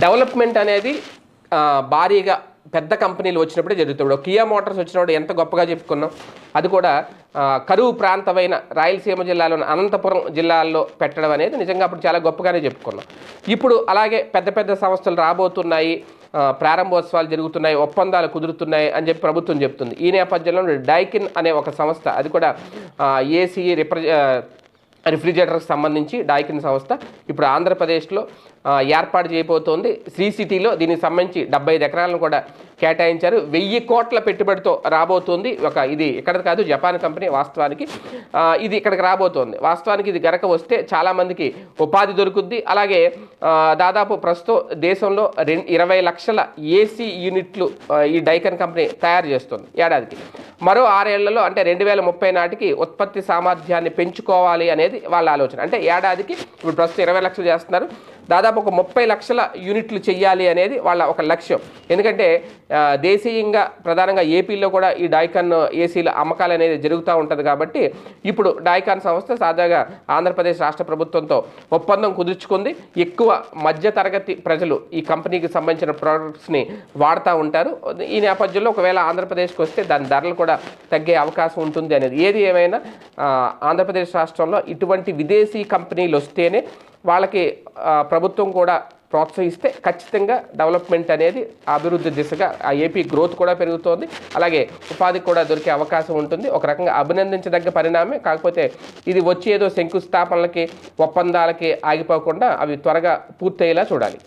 Development అనేది భారీగా పెద్ద కంపెనీలు వచ్చినప్పుడే జరుగుతుంది. కియా మోటార్స్ వచ్చినప్పుడు ఎంత గొప్పగా చెప్పుకున్నాం. అది కూడా కరువు ప్రాంతమైన రాయలసీమ జిల్లాలోని అనంతపురం జిల్లాల్లో పెట్టడం అనేది నిజంగా అప్పుడు చాలా గొప్పగానే చెప్పుకున్నాం. ఇప్పుడు అలాగే పెద్ద పెద్ద సంస్థలు రాబోతున్నాయి ప్రారంభోత్సవాలు జరుగుతున్నాయి ఒప్పందాలు కుదురుతున్నాయి అని చెప్పి ప్రభుత్వం చెప్తుంది. ఈ నేపథ్యంలో డైకిన్ అనే ఒక సంస్థ అది కూడా ఏసీ రిప్రజ రిఫ్రిజిరేటర్కి సంబంధించి డాయికిన్ సంస్థ ఇప్పుడు ఆంధ్రప్రదేశ్లో ఏర్పాటు చేయబోతోంది. శ్రీ సిటీలో దీనికి సంబంధించి డెబ్బై ఐదు ఎకరాలను కూడా కేటాయించారు. వెయ్యి కోట్ల పెట్టుబడితో రాబోతోంది ఒక ఇది ఇక్కడ కాదు జపాన్ కంపెనీ వాస్తవానికి. ఇది ఇక్కడికి రాబోతోంది. వాస్తవానికి ఇది గనక వస్తే చాలామందికి ఉపాధి దొరుకుద్ది. అలాగే దాదాపు ప్రస్తుతం దేశంలో రెండు ఇరవై లక్షల ఏసీ యూనిట్లు ఈ డైకన్ కంపెనీ తయారు చేస్తుంది ఏడాదికి. మరో ఆరేళ్ళలో అంటే రెండు వేల ముప్పై నాటికి ఉత్పత్తి సామర్థ్యాన్ని పెంచుకోవాలి అనేది వాళ్ళ ఆలోచన. అంటే ఏడాదికి ఇప్పుడు ప్రస్తుతం ఇరవై లక్షలు చేస్తున్నారు. దాదాపు ఒక ముప్పై లక్షల యూనిట్లు చెయ్యాలి అనేది వాళ్ళ ఒక లక్ష్యం. ఎందుకంటే దేశీయంగా ప్రధానంగా ఏపీలో కూడా ఈ డైకాన్ ఏసీల అమ్మకాలు అనేది జరుగుతూ ఉంటుంది కాబట్టి ఇప్పుడు డైకాన్ సంస్థ సాధాగా ఆంధ్రప్రదేశ్ రాష్ట్ర ప్రభుత్వంతో ఒప్పందం కుదుర్చుకుంది. ఎక్కువ మధ్య తరగతి ప్రజలు ఈ కంపెనీకి సంబంధించిన ప్రోడక్ట్స్ని వాడుతూ ఉంటారు. ఈ నేపథ్యంలో ఒకవేళ ఆంధ్రప్రదేశ్కి వస్తే దాని ధరలు కూడా తగ్గే అవకాశం ఉంటుంది అనేది. ఏది ఏమైనా ఆంధ్రప్రదేశ్ రాష్ట్రంలో ఇటువంటి విదేశీ కంపెనీలు వస్తేనే వాళ్ళకి ప్రభుత్వం కూడా ప్రోత్సహిస్తే ఖచ్చితంగా డెవలప్మెంట్ అనేది అభివృద్ధి దిశగా ఆ ఏపీ గ్రోత్ కూడా పెరుగుతోంది. అలాగే ఉపాధికి కూడా దొరికే అవకాశం ఉంటుంది. ఒక రకంగా అభినందించదగ్గ పరిణామే. కాకపోతే ఇది వచ్చేదో శంకుస్థాపనలకి ఒప్పందాలకి ఆగిపోకుండా అవి త్వరగా పూర్తయ్యేలా చూడాలి.